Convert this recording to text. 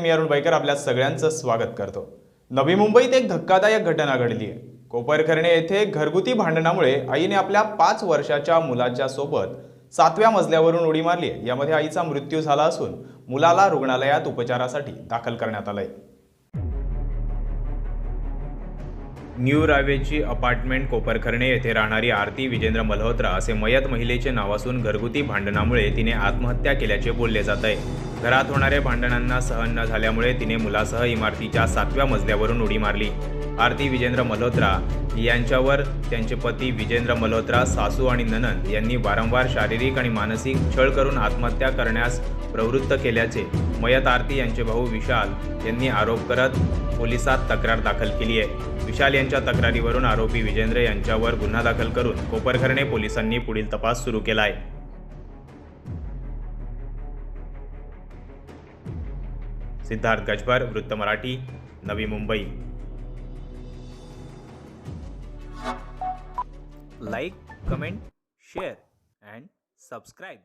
मी Arun biker आपल्या सगळ्यांचं स्वागत करतो. नवी मुंबईत एक धक्कादायक घटना घडली आहे. कोपरखर्णे येथे घरगुती भांडणामुळे आईने आपल्या पाच वर्षाच्या मुलाच्या सोबत सातव्या मजल्यावरून उडी मारली आहे. यामध्ये आईचा मृत्यू झाला असून मुलाला रुग्णालयात उपचारासाठी दाखल करण्यात आलंय. न्यू रावेची अपार्टमेंट कोपरखर्णे येथे राहणारी आरती विजेंद्र मल्होत्रा असे मयत महिलेचे नाव असून घरगुती भांडणामुळे तिने आत्महत्या केल्याचे बोलले जात आहे. घरात होणाऱ्या भांडणांना सहन न झाल्यामुळे तिने मुलासह इमारतीच्या सातव्या मजल्यावरून उडी मारली. आरती विजेंद्र मल्होत्रा यांच्यावर त्यांचे पती विजेंद्र मल्होत्रा सासू आणि ननंद यांनी वारंवार शारीरिक आणि मानसिक छळ करून आत्महत्या करण्यास प्रवृत्त केल्याचे मयत आरती यांचे भाऊ विशाल यांनी आरोप करत पोलिसात तक्रार दाखल केली आहे. विशाल यांच्या तक्रारीवरून आरोपी विजेंद्र यांच्यावर गुन्हा दाखल करून कोपरखरणे पोलिसांनी पुढील तपास सुरू केला आहे. सिद्धार्थ गजबर वृत्त Marathi Navi Mumbai. Like comment share and subscribe